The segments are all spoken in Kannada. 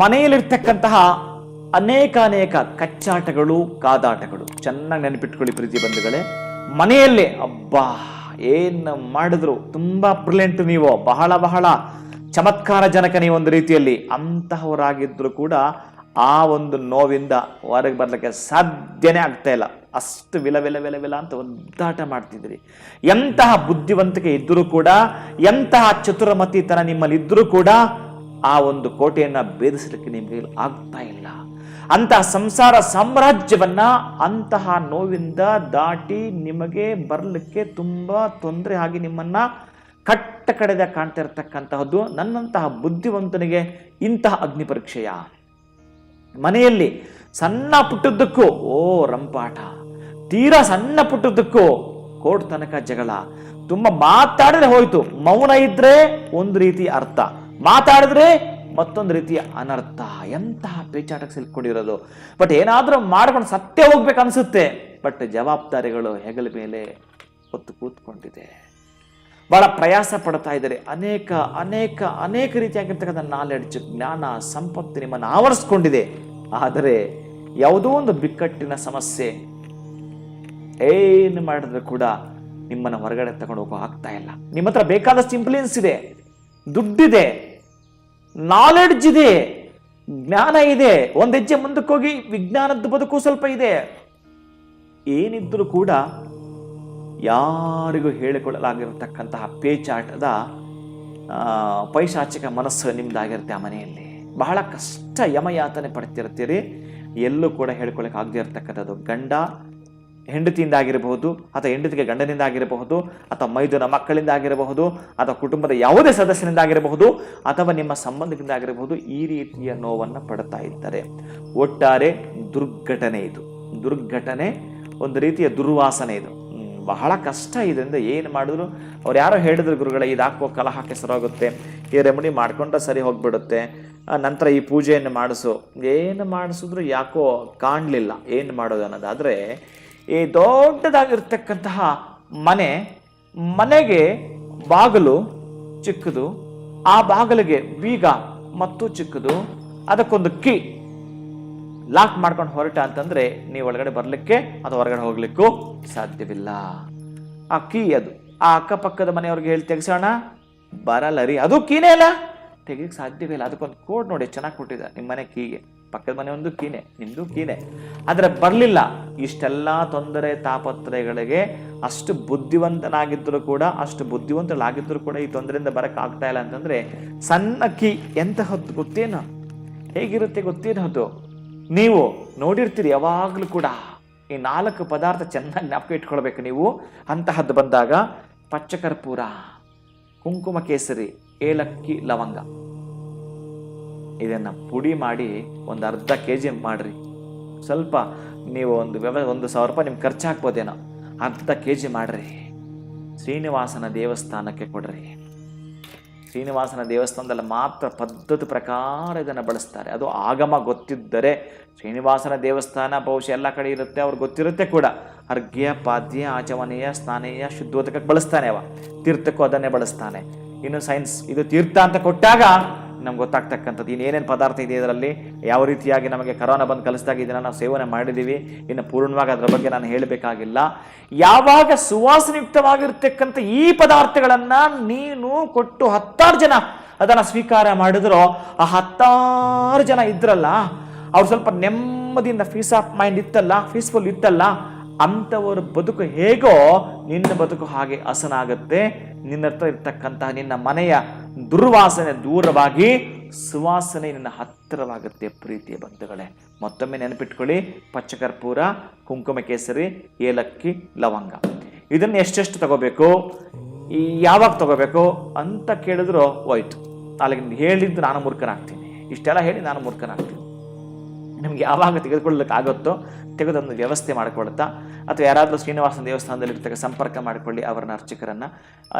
ಮನೆಯಲ್ಲಿರ್ತಕ್ಕಂತಹ ಅನೇಕ ಅನೇಕ ಕಚ್ಚಾಟಗಳು, ಕಾದಾಟಗಳು. ಚೆನ್ನಾಗಿ ನೆನಪಿಟ್ಕೊಳ್ಳಿ ಪ್ರೀತಿ ಬಂಧುಗಳೇ. ಮನೆಯಲ್ಲೇ, ಅಬ್ಬಾ, ಏನು ಮಾಡಿದ್ರು? ತುಂಬಾ ಬ್ರಿಲಿಯಂಟ್ ನೀವು, ಬಹಳ ಬಹಳ ಚಮತ್ಕಾರ ಜನಕ ನೀವು ಒಂದು ರೀತಿಯಲ್ಲಿ. ಅಂತಹವರಾಗಿದ್ರು ಕೂಡ ಆ ಒಂದು ನೋವಿಂದ ಹೊರಗೆ ಬರ್ಲಿಕ್ಕೆ ಸಾಧ್ಯನೇ ಆಗ್ತಾ ಇಲ್ಲ. ಅಷ್ಟು ವಿಲ ವಿಲ ವಿಲ ವಿಲ ಅಂತ ಒದ್ದಾಟ ಮಾಡ್ತಿದ್ರಿ. ಎಂತಹ ಬುದ್ಧಿವಂತಿಕೆ ಇದ್ದರೂ ಕೂಡ, ಎಂತಹ ಚತುರಮತಿತನ ನಿಮ್ಮಲ್ಲಿ ಇದ್ದರೂ ಕೂಡ ಆ ಒಂದು ಕೋಟೆಯನ್ನು ಭೇದಿಸಲಿಕ್ಕೆ ನಿಮಗೆ ಆಗ್ತಾ ಇಲ್ಲ. ಅಂತಹ ಸಂಸಾರ ಸಾಮ್ರಾಜ್ಯವನ್ನು ಅಂತಹ ನೋವಿಂದ ದಾಟಿ ನಿಮಗೆ ಬರಲಿಕ್ಕೆ ತುಂಬ ತೊಂದರೆ ಆಗಿ ನಿಮ್ಮನ್ನು ಕಟ್ಟ ಕಡೆದ ಕಾಣ್ತಾ ಇರತಕ್ಕಂತಹದ್ದು ನನ್ನಂತಹ ಬುದ್ಧಿವಂತನಿಗೆ ಇಂತಹ ಅಗ್ನಿ ಪರೀಕ್ಷೆಯ? ಮನೆಯಲ್ಲಿ ಸಣ್ಣ ಪುಟ್ಟದ್ದಕ್ಕೂ, ಓ ರಂಪಾಟ, ತೀರಾ ಸಣ್ಣ ಪುಟ್ಟದ್ದಕ್ಕೂ ಕೋರ್ಟ್ ತನಕ ಜಗಳ. ತುಂಬ ಮಾತಾಡಿದ್ರೆ ಹೋಯ್ತು, ಮೌನ ಇದ್ರೆ ಒಂದು ರೀತಿ ಅರ್ಥ. ಮಾತಾಡಿದ್ರೆ ಮತ್ತೊಂದು ರೀತಿಯ ಅನರ್ಥ. ಎಂತಹ ಪೇಚಾಟಕ್ಕೆ ಸಿಲ್ಕೊಂಡಿರೋದು? ಬಟ್ ಏನಾದರೂ ಮಾಡ್ಕೊಂಡು ಸತ್ಯ ಹೋಗ್ಬೇಕು ಅನಿಸುತ್ತೆ ಬಟ್ ಜವಾಬ್ದಾರಿಗಳು ಹೆಗಲ ಮೇಲೆ ಹೊತ್ತು ಕೂತ್ಕೊಂಡಿದೆ. ಬಹಳ ಪ್ರಯಾಸ ಪಡ್ತಾ ಇದ್ದಾರೆ. ಅನೇಕ ಅನೇಕ ಅನೇಕ ರೀತಿಯಾಗಿರ್ತಕ್ಕಂಥ ನಾಲೆಡ್ಜ್ ಜ್ಞಾನ, ಸಂಪತ್ತು ನಿಮ್ಮನ್ನು ಆವರಿಸ್ಕೊಂಡಿದೆ. ಆದರೆ ಯಾವುದೋ ಒಂದು ಬಿಕ್ಕಟ್ಟಿನ ಸಮಸ್ಯೆ ಏನು ಮಾಡಿದ್ರೆ ಕೂಡ ನಿಮ್ಮನ್ನು ಹೊರಗಡೆ ತಗೊಂಡು ಹೋಗೋ ಆಗ್ತಾ ಇಲ್ಲ. ನಿಮ್ಮ ಹತ್ರ ಬೇಕಾದಷ್ಟು ಇಂಪ್ಲೂಯೆನ್ಸ್ ಇದೆ. ದುಡ್ಡಿದೆ. ನಾಲೆಡ್ಜ್ ಇದೆ, ಜ್ಞಾನ ಇದೆ, ಒಂದು ಹೆಜ್ಜೆ ಮುಂದಕ್ಕೆ ಹೋಗಿ ವಿಜ್ಞಾನದ ಬದುಕು ಸ್ವಲ್ಪ ಇದೆ. ಏನಿದ್ರು ಕೂಡ ಯಾರಿಗೂ ಹೇಳಿಕೊಳ್ಳಲಾಗಿರತಕ್ಕಂತಹ ಪೇಚಾಟದ ಪೈಶಾಚಿಕ ಮನಸ್ಸು ನಿಮ್ದಾಗಿರುತ್ತೆ ಆ ಮನೆಯಲ್ಲಿ. ಬಹಳ ಕಷ್ಟ ಯಮಯಾತನೆ ಪಡ್ತಿರ್ತೀರಿ. ಎಲ್ಲೂ ಕೂಡ ಹೇಳ್ಕೊಳಕ್ಕೆ ಆಗದೆ ಇರತಕ್ಕಂಥದ್ದು ಗಂಡ ಹೆಂಡತಿಯಿಂದ ಆಗಿರಬಹುದು ಅಥವಾ ಹೆಂಡತಿಗೆ ಗಂಡನಿಂದ ಆಗಿರಬಹುದು ಅಥವಾ ಮೈದುನ ಮಕ್ಕಳಿಂದ ಆಗಿರಬಹುದು ಅಥವಾ ಕುಟುಂಬದ ಯಾವುದೇ ಸದಸ್ಯನಿಂದ ಆಗಿರಬಹುದು ಅಥವಾ ನಿಮ್ಮ ಸಂಬಂಧದಿಂದ ಆಗಿರಬಹುದು, ಈ ರೀತಿಯ ನೋವನ್ನು ಪಡ್ತಾ ಇದ್ದಾರೆ. ಒಟ್ಟಾರೆ ದುರ್ಘಟನೆ ಇದು. ದುರ್ಘಟನೆ ಒಂದು ರೀತಿಯ ದುರ್ವಾಸನೆ ಇದು. ಬಹಳ ಕಷ್ಟ ಇದರಿಂದ ಏನು ಮಾಡಿದ್ರು? ಅವ್ರು ಯಾರೋ ಹೇಳಿದ್ರು, ಗುರುಗಳೇ, ಇದು ಹಾಕೋ ಕಲಹಕ್ಕೆ ಸರೋಗುತ್ತೆ ಈ ರೆಮಿಡಿ ಮಾಡ್ಕೊಂಡ್ರೆ ಸರಿ ಹೋಗ್ಬಿಡುತ್ತೆ. ನಂತರ ಈ ಪೂಜೆಯನ್ನು ಮಾಡಿಸು. ಏನು ಮಾಡಿಸಿದ್ರು ಯಾಕೋ ಕಾಣಲಿಲ್ಲ. ಏನು ಮಾಡೋದು ಅನ್ನೋದಾದರೆ ಈ ದೊಡ್ಡದಾಗಿರ್ತಕ್ಕಂತಹ ಮನೆ ಮನೆಗೆ ಬಾಗಿಲು ಚಿಕ್ಕದು, ಆ ಬಾಗಿಲಿಗೆ ಬೀಗ ಮತ್ತು ಚಿಕ್ಕದು, ಅದಕ್ಕೊಂದು ಕೀ ಲಾಕ್ ಮಾಡ್ಕೊಂಡು ಹೊರಟ ಅಂತಂದ್ರೆ ನೀವು ಒಳಗಡೆ ಬರಲಿಕ್ಕೆ ಅದು ಹೊರಗಡೆ ಹೋಗ್ಲಿಕ್ಕೂ ಸಾಧ್ಯವಿಲ್ಲ. ಆ ಕೀ ಅದು. ಆ ಅಕ್ಕಪಕ್ಕದ ಮನೆಯವ್ರಿಗೆ ಹೇಳಿ ತೆಗೆಸೋಣ. ಬರಲ್ಲ ರೀ. ಅದು ಕೀನೇ ಅಲ್ಲ. ತೆಗಿಯಕ್ಕೆ ಸಾಧ್ಯವಿಲ್ಲ. ಅದಕ್ಕೊಂದು ಕೋಡ್ ನೋಡಿ. ಚೆನ್ನಾಗಿ ಕೊಟ್ಟಿದ್ದ ನಿಮ್ಮ ಮನೆ ಕೀಗೆ. ಪಕ್ಕದ ಮನೆ ಒಂದು ಕೀನೆ ನಿಮ್ದು ಕೀನೆ. ಆದರೆ ಬರಲಿಲ್ಲ. ಇಷ್ಟೆಲ್ಲ ತೊಂದರೆ, ತಾಪತ್ರಯಗಳಿಗೆ ಅಷ್ಟು ಬುದ್ಧಿವಂತನಾಗಿದ್ದರೂ ಕೂಡ, ಅಷ್ಟು ಬುದ್ಧಿವಂತರಾಗಿದ್ದರೂ ಕೂಡ ಈ ತೊಂದರೆಯಿಂದ ಬರಕ್ಕೆ ಆಗ್ತಾ ಇಲ್ಲ ಅಂತಂದ್ರೆ ಸಣ್ಣ ಕೀ ಎಂತಹದ್ದು ಗೊತ್ತೇನು? ಹೇಗಿರುತ್ತೆ ಗೊತ್ತೇನು ಹೊತ್ತು? ನೀವು ನೋಡಿರ್ತೀರಿ ಯಾವಾಗಲೂ ಕೂಡ ಈ ನಾಲ್ಕು ಪದಾರ್ಥ ಚೆನ್ನಾಗಿ ಜ್ಞಾಪಕ ಇಟ್ಕೊಳ್ಬೇಕು ನೀವು. ಅಂತಹದ್ದು ಬಂದಾಗ ಪಚ್ಚಕರ್ಪೂರ, ಕುಂಕುಮ ಕೇಸರಿ, ಏಲಕ್ಕಿ, ಲವಂಗ. ಇದನ್ನು ಪುಡಿ ಮಾಡಿ ಒಂದು ಅರ್ಧ ಕೆ ಜಿ ಮಾಡಿರಿ. ಸ್ವಲ್ಪ ನೀವು ಒಂದು ವ್ಯವ ಒಂದು ಸಾವಿರ ರೂಪಾಯಿ ನಿಮ್ಗೆ ಖರ್ಚು ಹಾಕ್ಬೋದೇನೋ ಅರ್ಧ ಕೆ ಜಿ ಮಾಡಿರಿ. ಶ್ರೀನಿವಾಸನ ದೇವಸ್ಥಾನಕ್ಕೆ ಕೊಡ್ರಿ. ಶ್ರೀನಿವಾಸನ ದೇವಸ್ಥಾನದಲ್ಲಿ ಮಾತ್ರ ಪದ್ಧತಿ ಪ್ರಕಾರ ಇದನ್ನು ಬಳಸ್ತಾರೆ. ಅದು ಆಗಮ ಗೊತ್ತಿದ್ದರೆ ಶ್ರೀನಿವಾಸನ ದೇವಸ್ಥಾನ ಬಹುಶಃ ಎಲ್ಲ ಕಡೆ ಇರುತ್ತೆ ಅವ್ರಿಗೆ ಗೊತ್ತಿರುತ್ತೆ ಕೂಡ. ಅರ್ಘ್ಯ, ಪಾದ್ಯ, ಆಚಮನೀಯ, ಸ್ನಾನೀಯ, ಶುದ್ಧೋದಕಕ್ಕೆ ಬಳಸ್ತಾನೆ ಅವ. ತೀರ್ಥಕ್ಕೂ ಅದನ್ನೇ ಬಳಸ್ತಾನೆ. ಇನ್ನು ಸೈನ್ಸ್ ಇದು ತೀರ್ಥ ಅಂತ ಕೊಟ್ಟಾಗ ನಮ್ಗೆ ಗೊತ್ತಾಗ್ತಕ್ಕಂಥದ್ದು. ಇನ್ನೇನೇನು ಪದಾರ್ಥ ಇದೆ ಇದರಲ್ಲಿ? ಯಾವ ರೀತಿಯಾಗಿ ನಮಗೆ ಕರೋನಾ ಬಂದು ಕಲಿಸಿದಾಗ ಇದನ್ನು ನಾವು ಸೇವನೆ ಮಾಡಿದ್ದೀವಿ? ಇನ್ನು ಪೂರ್ಣವಾಗಿ ಅದರ ಬಗ್ಗೆ ನಾನು ಹೇಳಬೇಕಾಗಿಲ್ಲ. ಯಾವಾಗ ಸುವಾಸನಯುಕ್ತವಾಗಿರ್ತಕ್ಕಂಥ ಈ ಪದಾರ್ಥಗಳನ್ನು ನೀನು ಕೊಟ್ಟು ಹತ್ತಾರು ಜನ ಅದನ್ನು ಸ್ವೀಕಾರ ಮಾಡಿದ್ರೋ, ಆ ಹತ್ತಾರು ಜನ ಇದ್ರಲ್ಲ, ಅವ್ರು ಸ್ವಲ್ಪ ನೆಮ್ಮದಿಯಿಂದ ಫೀಸ್ ಆಫ್ ಮೈಂಡ್ ಇತ್ತಲ್ಲ ಪೀಸ್ಫುಲ್ ಇತ್ತಲ್ಲ, ಅಂಥವ್ರ ಬದುಕು ಹೇಗೋ ನಿನ್ನ ಬದುಕು ಹಾಗೆ ಹಸನಾಗುತ್ತೆ. ನಿನ್ನ ಹತ್ರ ಇರ್ತಕ್ಕಂತಹ ನಿನ್ನ ಮನೆಯ ದುರ್ವಾಸನೆ ದೂರವಾಗಿ ಸುವಾಸನೆ ನಿನ್ನ ಹತ್ತಿರವಾಗುತ್ತೆ ಪ್ರೀತಿಯ ಬಂಧುಗಳೇ. ಮತ್ತೊಮ್ಮೆ ನೆನಪಿಟ್ಕೊಳ್ಳಿ, ಪಚ್ಚಕರ್ಪೂರ ಕುಂಕುಮ ಕೇಸರಿ ಏಲಕ್ಕಿ, ಲವಂಗ. ಇದನ್ನು ಎಷ್ಟೆಷ್ಟು ತಗೋಬೇಕು? ಯಾವಾಗ ತಗೋಬೇಕು ಅಂತ ಕೇಳಿದ್ರು ಹೋಯ್ತು. ಅಲ್ಲಿಗೆ ಹೇಳಿದ್ದು ನಾನು ಮೂರ್ಖನಾಗ್ತೀನಿ. ಇಷ್ಟೆಲ್ಲ ಹೇಳಿ ನಾನು ಮೂರ್ಖನಾಗ್ತೀನಿ. ನಿಮ್ಗೆ ಯಾವಾಗ ತೆಗೆದುಕೊಳ್ಳಲಿಕ್ಕೆ ಆಗುತ್ತೋ ತೆಗೆದೊಂದು ವ್ಯವಸ್ಥೆ ಮಾಡಿಕೊಳ್ತಾ, ಅಥವಾ ಯಾರಾದರೂ ಶ್ರೀನಿವಾಸನ ದೇವಸ್ಥಾನದಲ್ಲಿ ಇರ್ತಕ್ಕ ಸಂಪರ್ಕ ಮಾಡಿಕೊಳ್ಳಿ ಅವರನ್ನ ಅರ್ಚಕರನ್ನು.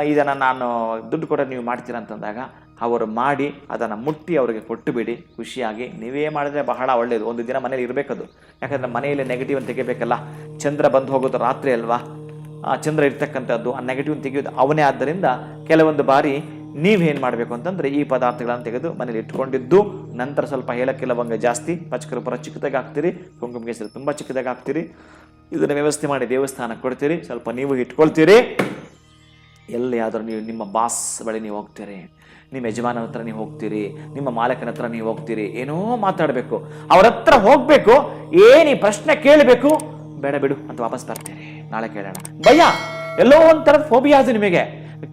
ಇದನ್ನು ನಾನು ದುಡ್ಡು ಕೊಡ ನೀವು ಮಾಡ್ತೀರಾ ಅಂತಂದಾಗ ಅವರು ಮಾಡಿ ಅದನ್ನು ಮುಟ್ಟಿ ಅವರಿಗೆ ಕೊಟ್ಟು ಬಿಡಿ ಖುಷಿಯಾಗಿ. ನೀವೇ ಮಾಡಿದ್ರೆ ಬಹಳ ಒಳ್ಳೆಯದು ಒಂದು ದಿನ ಮನೇಲಿ ಇರಬೇಕದು ಯಾಕಂದರೆ ಮನೆಯಲ್ಲಿ ನೆಗೆಟಿವ್ ತೆಗಿಬೇಕಲ್ಲ. ಚಂದ್ರ ಬಂದು ಹೋಗೋದು ರಾತ್ರಿ ಅಲ್ವಾ? ಆ, ಚಂದ್ರ ಇರ್ತಕ್ಕಂಥದ್ದು, ಆ ನೆಗೆಟಿವ್ ತೆಗೆಯೋದು ಅವನೇ ಆದ್ದರಿಂದ ಕೆಲವೊಂದು ಬಾರಿ ನೀವೇನು ಮಾಡಬೇಕು ಅಂತಂದರೆ ಈ ಪದಾರ್ಥಗಳನ್ನು ತೆಗೆದು ಮನೇಲಿ ಇಟ್ಕೊಂಡಿದ್ದು ನಂತರ ಸ್ವಲ್ಪ ಏಲಕ್ಕಿ ಲವಂಗ ಜಾಸ್ತಿ ಪಚ್ಚಕರ್ಪೂರ ಚಿಕ್ಕದಾಗಿ ಹಾಕ್ತೀರಿ ಕುಂಕುಮ ಕೇಸರಿ ತುಂಬ ಚಿಕ್ಕದಾಗಿ ಹಾಕ್ತೀರಿ. ಇದನ್ನು ವ್ಯವಸ್ಥೆ ಮಾಡಿ ದೇವಸ್ಥಾನಕ್ಕೆ ಕೊಡ್ತೀರಿ, ಸ್ವಲ್ಪ ನೀವು ಇಟ್ಕೊಳ್ತೀರಿ. ಎಲ್ಲಿಯಾದರೂ ನೀವು ನಿಮ್ಮ ಬಾಸ್ ಬಳಿ ನೀವು ಹೋಗ್ತೀರಿ, ನಿಮ್ಮ ಯಜಮಾನ ಹತ್ರ ನೀವು ಹೋಗ್ತೀರಿ, ನಿಮ್ಮ ಮಾಲಕನ ಹತ್ರ ನೀವು ಹೋಗ್ತೀರಿ, ಏನೋ ಮಾತಾಡಬೇಕು. ಅವ್ರ ಹತ್ರ ಹೋಗ್ಬೇಕು ಈ ಪ್ರಶ್ನೆ ಕೇಳಬೇಕು, ಬೇಡ ಬಿಡು ಅಂತ ವಾಪಸ್ ಬರ್ತೀರಿ. ನಾಳೆ ಕೇಳೋಣ. ಭಯ! ಎಲ್ಲೋ ಒಂಥರದ ಫೋಬಿಯಾ ಅದು ನಿಮಗೆ.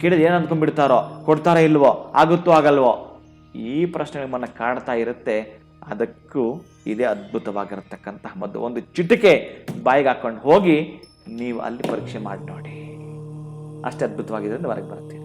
ಕೇಳಿದ್ರೆ ಏನು ಅಂದ್ಕೊಂಡ್ಬಿಡ್ತಾರೋ, ಕೊಡ್ತಾರೋ ಇಲ್ವೋ, ಆಗುತ್ತೋ ಆಗಲ್ವೋ. ಈ ಪ್ರಶ್ನೆ ನಿಮ್ಮನ್ನು ಕಾಡ್ತಾ ಇರುತ್ತೆ. ಅದಕ್ಕೂ ಇದೇ ಅದ್ಭುತವಾಗಿರತಕ್ಕಂತಹ ಮದ್ದು ಒಂದು ಚಿಟಿಕೆ ಬಾಯಿಗೆ ಹಾಕೊಂಡು ಹೋಗಿ ನೀವು ಅಲ್ಲಿ ಪರೀಕ್ಷೆ ಮಾಡಿ ನೋಡಿ. ಅಷ್ಟೇ ಅದ್ಭುತವಾಗಿದೆ ಅಂತ ಹೊರಗೆ ಬರ್ತೀನಿ